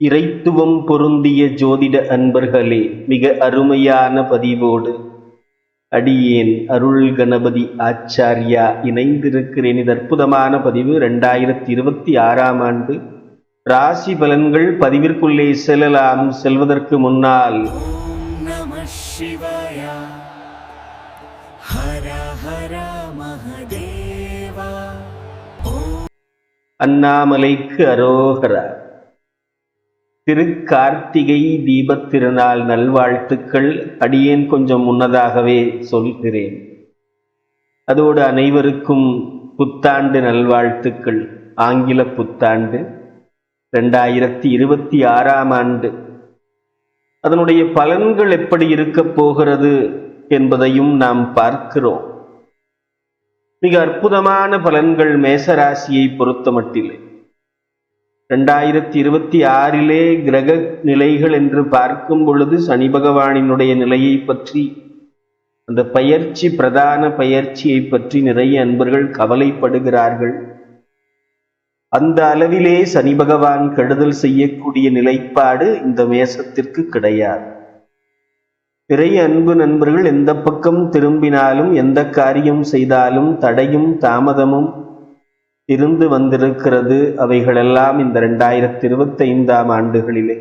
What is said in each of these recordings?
இறைத்துவம் பொருந்திய ஜோதிட அன்பர்களே மிக அருமையான பதிவோடு அடியேன் அருள் கணபதி ஆச்சாரியா இணைந்திருக்கிறேன். இது அற்புதமான பதிவு. ரெண்டாயிரத்தி இருபத்தி ஆறாம் ஆண்டு ராசி பலன்கள் பதிவிற்குள்ளே செல்லலாம். செல்வதற்கு முன்னால் அண்ணாமலைக்கு அரோகரா. திருக்கார்த்திகை தீபத் திருநாள் நல்வாழ்த்துக்கள். அடியேன் கொஞ்சம் முன்னதாகவே சொல்கிறேன். அதோடு அனைவருக்கும் புத்தாண்டு நல்வாழ்த்துக்கள். ஆங்கில புத்தாண்டு ரெண்டாயிரத்தி இருபத்தி ஆறாம் ஆண்டு. அதனுடைய பலன்கள் எப்படி இருக்கப் போகிறது என்பதையும் நாம் பார்க்கிறோம். மிக அற்புதமான பலன்கள் மேசராசியை பொறுத்தமட்டில்லை ரெண்டாயிரத்தி இருபத்தி ஆறிலே கிரக நிலைகள் என்று பார்க்கும் பொழுது சனி பகவானினுடைய நிலையை பற்றி அந்த பயிற்சி பிரதான பயிற்சியை பற்றி நிறைய அன்பர்கள் கவலைப்படுகிறார்கள். அந்த அளவிலே சனி பகவான் கெடுதல் செய்யக்கூடிய நிலைப்பாடு இந்த மேசத்திற்கு கிடையாது. நிறைய அன்பு நண்பர்கள் எந்த பக்கம் திரும்பினாலும் எந்த காரியம் செய்தாலும் தடையும் தாமதமும் இருந்து வந்திருக்கிறது அவைகளெல்லாம் இந்த ரெண்டாயிரத்தி இருபத்தி ஐந்தாம் ஆண்டுகளிலே.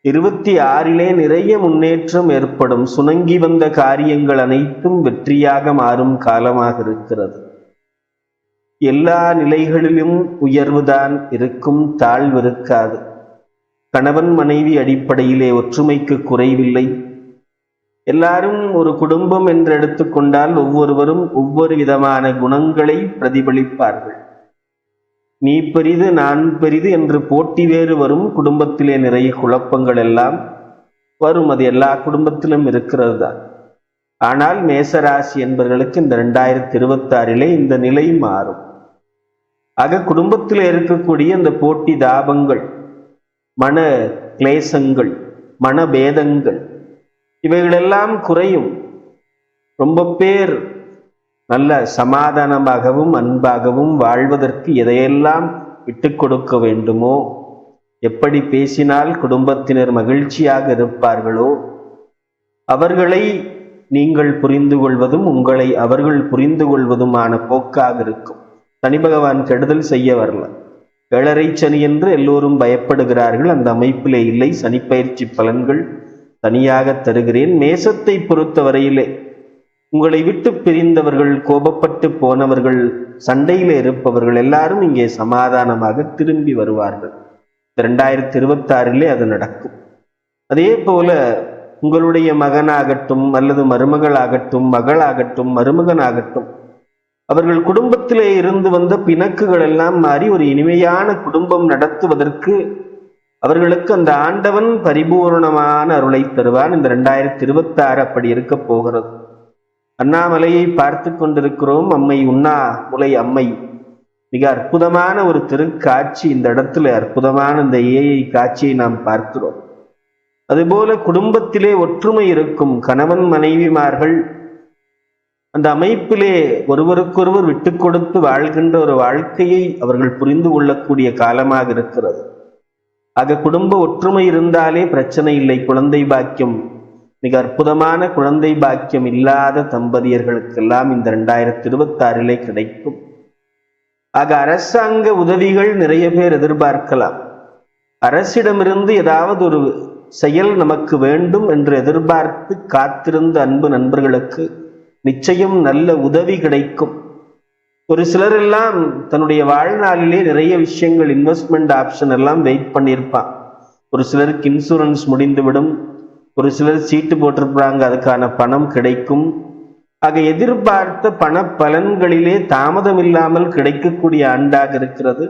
இருபத்தி ஆறிலே நிறைய முன்னேற்றம் ஏற்படும். சுணங்கி வந்த காரியங்கள் அனைத்தும் வெற்றியாக மாறும் காலமாக இருக்கிறது. எல்லா நிலைகளிலும் உயர்வுதான் இருக்கும் தாழ்வு இருக்காது. கணவன் மனைவி அடிப்படையிலே ஒற்றுமைக்கு குறைவில்லை. எல்லாரும் ஒரு குடும்பம் என்று எடுத்துக்கொண்டால் ஒவ்வொருவரும் ஒவ்வொரு விதமான குணங்களை பிரதிபலிப்பார்கள். நீ பெரிது நான் பெரிது என்று போட்டி வேறு வரும். குடும்பத்திலே நிறைய குழப்பங்கள் எல்லாம் வரும். அது எல்லா குடும்பத்திலும் இருக்கிறது தான் ஆனால் மேசராசி என்பவர்களுக்கு இந்த ரெண்டாயிரத்தி இருபத்தாறிலே இந்த நிலை மாறும். ஆக குடும்பத்தில் இருக்கக்கூடிய இந்த போட்டி தாபங்கள் மன கிளேசங்கள் மனபேதங்கள் இவைகளெல்லாம் குறையும். ரொம்ப பேர் நல்ல சமாதானமாகவும் அன்பாகவும் வாழ்வதற்கு எதையெல்லாம் விட்டு கொடுக்க வேண்டுமோ எப்படி பேசினால் குடும்பத்தினர் மகிழ்ச்சியாக இருப்பார்களோ அவர்களை நீங்கள் புரிந்து கொள்வதும் உங்களை அவர்கள் புரிந்து கொள்வதுமான போக்காக இருக்கும். சனி பகவான் கெடுதல் செய்ய வரல. ஏழரை சனி என்று எல்லோரும் பயப்படுகிறார்கள். அந்த அமைப்பிலே இல்லை. சனிப்பயிற்சி பலன்கள் தனியாக தருகிறேன். மேசத்தை பொறுத்தவரையிலே உங்களை விட்டு பிரிந்தவர்கள் கோபப்பட்டு போனவர்கள் சண்டையில் இருப்பவர்கள் எல்லாரும் இங்கே சமாதானமாக திரும்பி வருவார்கள். இரண்டாயிரத்தி இருபத்தி ஆறிலே அது நடக்கும். அதே போல உங்களுடைய மகனாகட்டும் அல்லது மருமகளாகட்டும் மகளாகட்டும் மருமகனாகட்டும் அவர்கள் குடும்பத்திலே இருந்து வந்த பிணக்குகள் எல்லாம் மாறி ஒரு இனிமையான குடும்பம் நடத்துவதற்கு அவர்களுக்கு அந்த ஆண்டவன் பரிபூர்ணமான அருளை தருவான். இந்த ரெண்டாயிரத்தி இருபத்தி ஆறு அப்படி இருக்க போகிறது. அண்ணாமலையை பார்த்து கொண்டிருக்கிறோம். அம்மை உண்ணா முலை அம்மை. மிக அற்புதமான ஒரு திருக்காட்சி இந்த இடத்துல அற்புதமான இந்த ஏஐ காட்சியை நாம் பார்க்கிறோம். அதுபோல குடும்பத்திலே ஒற்றுமை இருக்கும் கணவன் மனைவிமார்கள் அந்த அமைப்பிலே ஒருவருக்கொருவர் விட்டு கொடுத்து வாழ்கின்ற ஒரு வாழ்க்கையை அவர்கள் புரிந்து கொள்ளக்கூடிய காலமாக இருக்கிறது. ஆக குடும்ப ஒற்றுமை இருந்தாலே பிரச்சனை இல்லை. குழந்தை பாக்கியம். மிக அற்புதமான குழந்தை பாக்கியம் இல்லாத தம்பதியர்களுக்கெல்லாம் இந்த ரெண்டாயிரத்தி இருபத்தி ஆறிலே கிடைக்கும். ஆக அரசாங்க உதவிகள் நிறைய பேர் எதிர்பார்க்கலாம். அரசிடமிருந்து ஏதாவது ஒரு செயல் நமக்கு வேண்டும் என்று எதிர்பார்த்து காத்திருந்த அன்பு நண்பர்களுக்கு நிச்சயம் நல்ல உதவி கிடைக்கும். ஒரு சிலர் எல்லாம் தன்னுடைய வாழ்நாளிலே நிறைய விஷயங்கள் இன்வெஸ்ட்மெண்ட் ஆப்ஷன் எல்லாம் வெயிட் பண்ணியிருப்பான். ஒரு சிலருக்கு இன்சூரன்ஸ் முடிந்துவிடும். ஒரு சிலர் சீட்டு போட்டிருப்பாங்க அதுக்கான பணம் கிடைக்கும். ஆக எதிர்பார்த்த பண பலன்களிலே தாமதம் இல்லாமல் கிடைக்கக்கூடிய ஆண்டாக இருக்கிறது.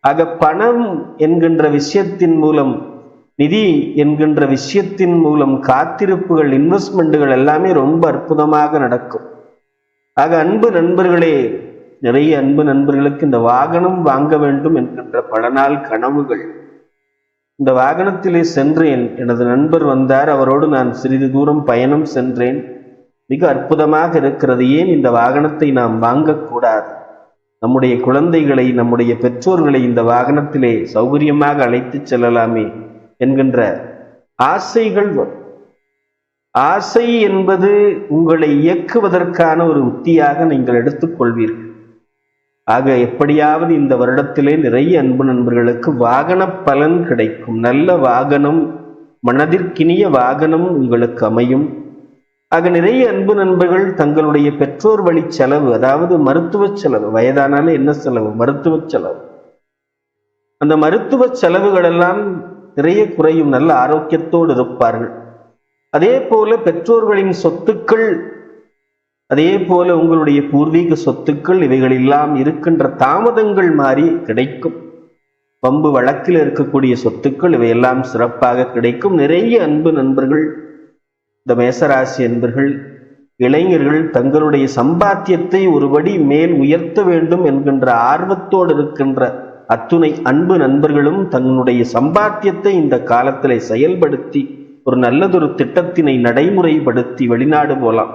ஆக பணம் என்கின்ற விஷயத்தின் மூலம் நிதி என்கின்ற விஷயத்தின் மூலம் காத்திருப்புகள் இன்வெஸ்ட்மெண்ட்டுகள் எல்லாமே ரொம்ப அற்புதமாக நடக்கும். ஆக அன்பு நண்பர்களே நிறைய அன்பு நண்பர்களுக்கு இந்த வாகனம் வாங்க வேண்டும் என்கின்ற பல நாள் கனவுகள். இந்த வாகனத்திலே சென்றேன். எனது நண்பர் வந்தார். அவரோடு நான் சிறிது தூரம் பயணம் சென்றேன். மிக அற்புதமாக இருக்கிறது. ஏன் இந்த வாகனத்தை நாம் வாங்கக்கூடாது நம்முடைய குழந்தைகளை நம்முடைய பெற்றோர்களை இந்த வாகனத்திலே சௌகரியமாக அழைத்துச் செல்லலாமே என்கின்ற ஆசைகள் வரும். ஆசை என்பது உங்களை இயக்குவதற்கான ஒரு உத்தியாக நீங்கள் எடுத்துக்கொள்வீர்கள் ஆக எப்படியாவது இந்த வருடத்திலே நிறைய அன்பு நண்பர்களுக்கு வாகன பலன் கிடைக்கும். நல்ல வாகனம் மனதிற்கினிய வாகனம் உங்களுக்கு அமையும். ஆக நிறைய அன்பு நண்பர்கள் தங்களுடைய பெற்றோர் வழி செலவு அதாவது மருத்துவ செலவு வயதானாலும் என்ன செலவு? மருத்துவ செலவு. அந்த மருத்துவ செலவுகளெல்லாம் நிறைய குறையும். நல்ல ஆரோக்கியத்தோடு இருப்பார்கள். அதே போல பெற்றோர்களின் சொத்துக்கள் அதே போல உங்களுடைய பூர்வீக சொத்துக்கள் இவைகள் எல்லாம் இருக்கின்ற தாமதங்கள் மாறி கிடைக்கும். பம்பு வழக்கில் இருக்கக்கூடிய சொத்துக்கள் இவையெல்லாம் சிறப்பாக கிடைக்கும். நிறைய அன்பு நண்பர்கள் இந்த மேசராசி அன்பர்கள் இளைஞர்கள் தங்களுடைய சம்பாத்தியத்தை ஒருபடி மேல் உயர்த்த வேண்டும் என்கின்ற ஆர்வத்தோடு இருக்கின்ற அத்துணை அன்பு நண்பர்களும் தன்னுடைய சம்பாத்தியத்தை இந்த காலத்திலே செயல்படுத்தி ஒரு நல்லதொரு திட்டத்தினை நடைமுறைப்படுத்தி வெளிநாடு போலாம்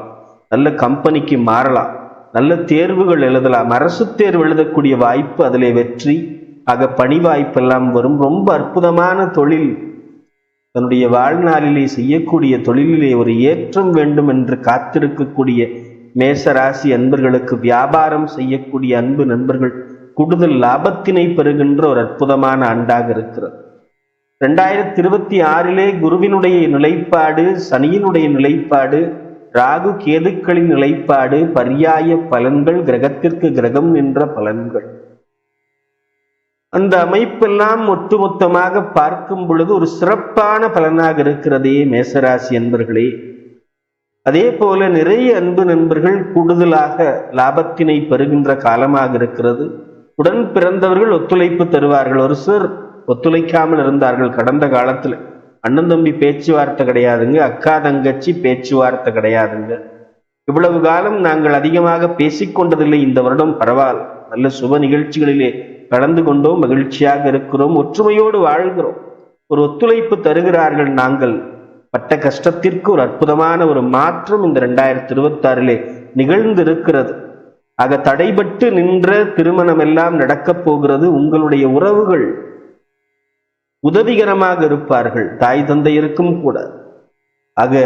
நல்ல கம்பெனிக்கு மாறலாம். நல்ல தேர்வுகள் எழுதலாம். அரசு தேர்வு எழுதக்கூடிய வாய்ப்பு அதில் வெற்றி ஆக பணி வாய்ப்பெல்லாம் வரும். ரொம்ப அற்புதமான தொழில். தன்னுடைய வாழ்நாளிலே செய்யக்கூடிய தொழிலிலே ஒரு ஏற்றம் வேண்டும் என்று காத்திருக்கக்கூடிய மேசராசி அன்பர்களுக்கு வியாபாரம் செய்யக்கூடிய அன்பு நண்பர்கள் கூடுதல் லாபத்தினை பெறுகின்ற ஒரு அற்புதமான ஆண்டாக இருக்கிறது. ரெண்டாயிரத்தி இருபத்தி ஆறிலே குருவினுடைய நிலைப்பாடு சனியினுடைய நிலைப்பாடு ராகு கேதுக்களின் நிலைப்பாடு பரியாய பலன்கள் கிரகத்திற்கு கிரகம் நின்ற பலன்கள். அந்த அமைப்பெல்லாம் ஒட்டுமொத்தமாக பார்க்கும் பொழுது ஒரு சிறப்பான பலனாக இருக்கிறதே மேசராசி என்பர்களே. அதே போல நிறைய அன்பு நண்பர்கள் கூடுதலாக லாபத்தினை பெறுகின்ற காலமாக இருக்கிறது. உடன் பிறந்தவர்கள் ஒத்துழைப்பு தருவார்கள். ஒரு சிலர் ஒத்துழைக்காமல் இருந்தார்கள் கடந்த காலத்தில். அண்ணன் தம்பி பேச்சுவார்த்தை கிடையாதுங்க அக்கா தங்கச்சி பேச்சுவார்த்தை கிடையாதுங்க. இவ்வளவு காலம் நாங்கள் அதிகமாக பேசிக்கொண்டதில்லை இந்த வருடம் பரவாயில்ல. நல்ல சுப நிகழ்ச்சிகளிலே கலந்து கொண்டோம் மகிழ்ச்சியாக இருக்கிறோம் ஒற்றுமையோடு வாழ்கிறோம். ஒரு ஒத்துழைப்பு தருகிறார்கள் நாங்கள். பட்ட கஷ்டத்திற்கு ஒரு அற்புதமான ஒரு மாற்றம் இந்த ரெண்டாயிரத்தி இருபத்தாறிலே நிகழ்ந்திருக்கிறது. ஆக தடைபட்டு நின்ற திருமணம் எல்லாம் நடக்கப் போகிறது. உங்களுடைய உறவுகள் உதவிகரமாக இருப்பார்கள். தாய் தந்தையருக்கும் கூட. ஆக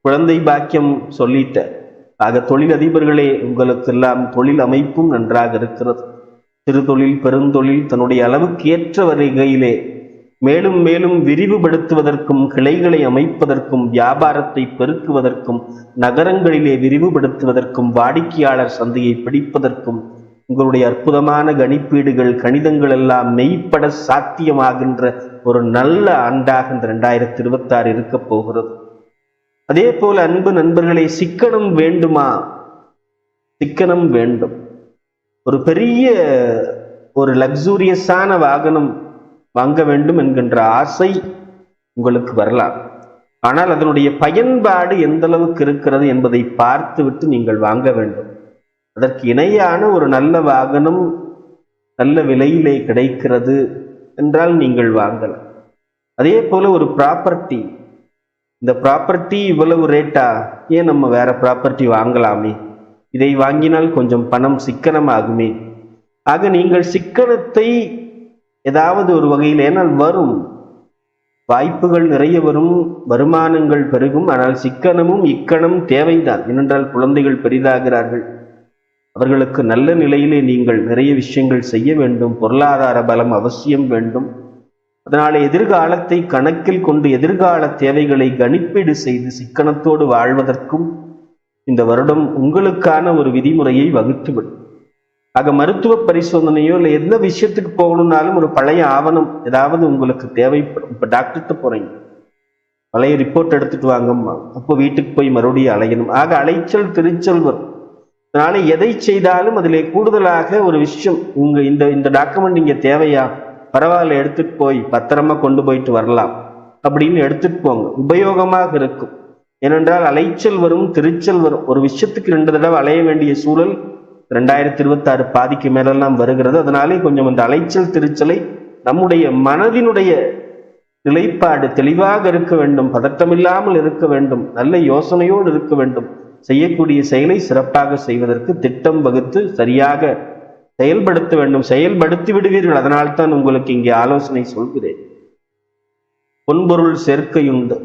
குழந்தை பாக்கியம் சொல்லிட்ட ஆக தொழில் அதிபர்களே உங்களுக்கெல்லாம் தொழில் அமைப்பும் நன்றாக இருக்கிறது. சிறு தொழில் பெருந்தொழில் தன்னுடைய அளவுக்கு ஏற்ற வகையிலே மேலும் மேலும் விரிவுபடுத்துவதற்கும் கிளைகளை அமைப்பதற்கும் வியாபாரத்தை பெருக்குவதற்கும் நகரங்களிலே விரிவுபடுத்துவதற்கும் வாடிக்கையாளர் சந்தையை பிடிப்பதற்கும் உங்களுடைய அற்புதமான கணிப்பீடுகள் கணிதங்கள் எல்லாம் மெய்ப்பட சாத்தியமாகின்ற ஒரு நல்ல ஆண்டாக இந்த ரெண்டாயிரத்தி இருபத்தாறு இருக்க போகிறது. அதே போல அன்பு நண்பர்களை சிக்கனம் வேண்டுமா? சிக்கனம் வேண்டும். ஒரு பெரிய ஒரு லக்ஸூரியஸான வாகனம் வாங்க வேண்டும் என்கின்ற ஆசை உங்களுக்கு வரலாம். ஆனால் அதனுடைய பயன்பாடு எந்த அளவுக்கு இருக்கிறது என்பதை பார்த்துவிட்டு நீங்கள் வாங்க வேண்டும். அதற்கு இணையான ஒரு நல்ல வாகனம் நல்ல விலையிலே கிடைக்கிறது என்றால் நீங்கள் வாங்கலாம். அதே போல ஒரு ப்ராப்பர்ட்டி இந்த ப்ராப்பர்ட்டி இவ்வளவு ரேட்டா ஏன் நம்ம வேற ப்ராப்பர்ட்டி வாங்கலாமே? இதை வாங்கினால் கொஞ்சம் பணம் சிக்கனமாகுமே? ஆக நீங்கள் சிக்கனத்தை ஏதாவது ஒரு வகையில் ஏனால் வரும். வாய்ப்புகள் நிறைய வரும் வருமானங்கள் பெருகும் ஆனால் சிக்கனமும் இக்கணம் தேவைதான். ஏனென்றால் குழந்தைகள் பெரிதாகிறார்கள். அவர்களுக்கு நல்ல நிலையிலே நீங்கள் நிறைய விஷயங்கள் செய்ய வேண்டும் பொருளாதார பலம் அவசியம் வேண்டும். அதனால் எதிர்காலத்தை கணக்கில் கொண்டு எதிர்கால தேவைகளை கணிப்பீடு செய்து சிக்கனத்தோடு வாழ்வதற்கும் இந்த வருடம் உங்களுக்கான ஒரு விதிமுறையை வகுத்துவிடும். ஆக மருத்துவ பரிசோதனையோ இல்லை எந்த விஷயத்துக்கு போகணும்னாலும் ஒரு பழைய ஆவணம் ஏதாவது உங்களுக்கு தேவைப்படும். இப்போ டாக்டர்கிட்ட போறீங்க. பழைய ரிப்போர்ட் எடுத்துட்டு வாங்கம்மா. அப்போ வீட்டுக்கு போய் மறுபடியும் அலையணும். ஆக அலைச்சல் திருச்சல் வரும். அதனால எதை செய்தாலும் அதில் கூடுதலாக ஒரு விஷயம் உங்க இந்த இந்த டாக்குமெண்ட் இங்க தேவையா? பரவாயில்ல எடுத்துட்டு போய் பத்திரமா கொண்டு போயிட்டு வரலாம். அப்படின்னு எடுத்துட்டு போங்க. உபயோகமாக இருக்கும். ஏனென்றால் அலைச்சல் வரும் திருச்சல் வரும். ஒரு விஷயத்துக்கு ரெண்டு தடவை அலைய வேண்டிய சூழல் ரெண்டாயிரத்தி இருபத்தி ஆறு பாதிக்கு மேலெல்லாம் வருகிறது. அதனாலே கொஞ்சம் அந்த அலைச்சல் திருச்சலை நம்முடைய மனதினுடைய நிலைப்பாடு தெளிவாக இருக்க வேண்டும். பதட்டமில்லாமல் இருக்க வேண்டும். நல்ல யோசனையோடு இருக்க வேண்டும். செய்யக்கூடிய செயலை சிறப்பாக செய்வதற்கு திட்டம் வகுத்து சரியாக செயல்படுத்த வேண்டும். செயல்படுத்தி விடுவீர்கள். அதனால்தான் உங்களுக்கு இங்கே ஆலோசனை சொல்கிறேன். பொன்பொருள் சேர்க்கையுண்டு.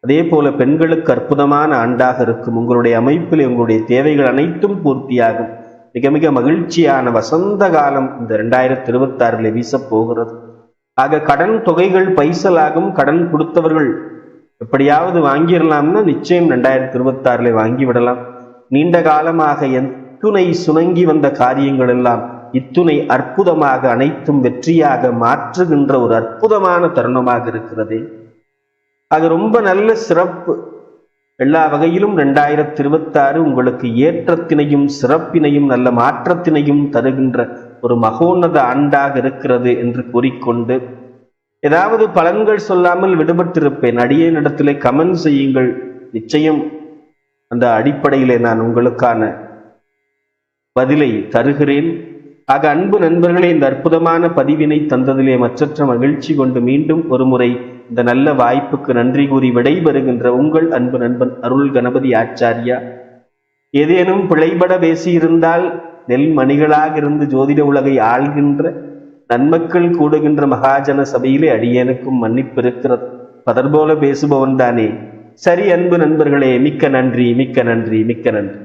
அதே போல பெண்களுக்கு அற்புதமான ஆண்டாக இருக்கும். உங்களுடைய அமைப்பில் உங்களுடைய தேவைகள் அனைத்தும் பூர்த்தியாகும். மிக மிக மகிழ்ச்சியான வசந்த காலம் இந்த இரண்டாயிரத்தி இருபத்தி ஆறில் வீசப் போகிறது. ஆக கடன் தொகைகள் பைசலாகும். கடன் கொடுத்தவர்கள் எப்படியாவது வாங்கிடலாம்னா நிச்சயம் ரெண்டாயிரத்தி இருபத்தாறுல வாங்கிவிடலாம். வாங்கி விடலாம் நீண்ட காலமாக எத்துணை சுணங்கி வந்த காரியங்கள் எல்லாம் இத்துணை அற்புதமாக அனைத்தும் வெற்றியாக மாற்றுகின்ற ஒரு அற்புதமான தருணமாக இருக்கிறது. அது ரொம்ப நல்ல சிறப்பு. எல்லா வகையிலும் ரெண்டாயிரத்தி இருபத்தாறு உங்களுக்கு ஏற்றத்தினையும் சிறப்பினையும் நல்ல மாற்றத்தினையும் தருகின்ற ஒரு மகோன்னத ஆண்டாக இருக்கிறது என்று கூறிக்கொண்டு ஏதாவது பலன்கள் சொல்லாமல் விடுபட்டிருப்பேன். அடியேனிடத்திலே கமெண்ட் செய்யுங்கள். நிச்சயம் அந்த அடிப்படையிலே நான் உங்களுக்கான பதிலை தருகிறேன். ஆக அன்பு நண்பர்களே இந்த அற்புதமான பதிவினை தந்ததிலே மற்றற்ற மகிழ்ச்சி கொண்டு மீண்டும் ஒரு முறை இந்த நல்ல வாய்ப்புக்கு நன்றி கூறி விடைபெறுகின்ற உங்கள் அன்பு நண்பன் அருள் கணபதி ஆச்சாரியா. ஏதேனும் பிழைபட பேசியிருந்தால் நெல் மணிகளாக இருந்து ஜோதிட உலகை ஆள்கின்ற நன்மக்கள் கூடுகின்ற மகாஜன சபையிலே அடியனுக்கும் மன்னிப்பு இருக்கிறது பதர்போல பேசுபவன் தானே. சரி அன்பு நண்பர்களே மிக்க நன்றி மிக்க நன்றி மிக்க நன்றி.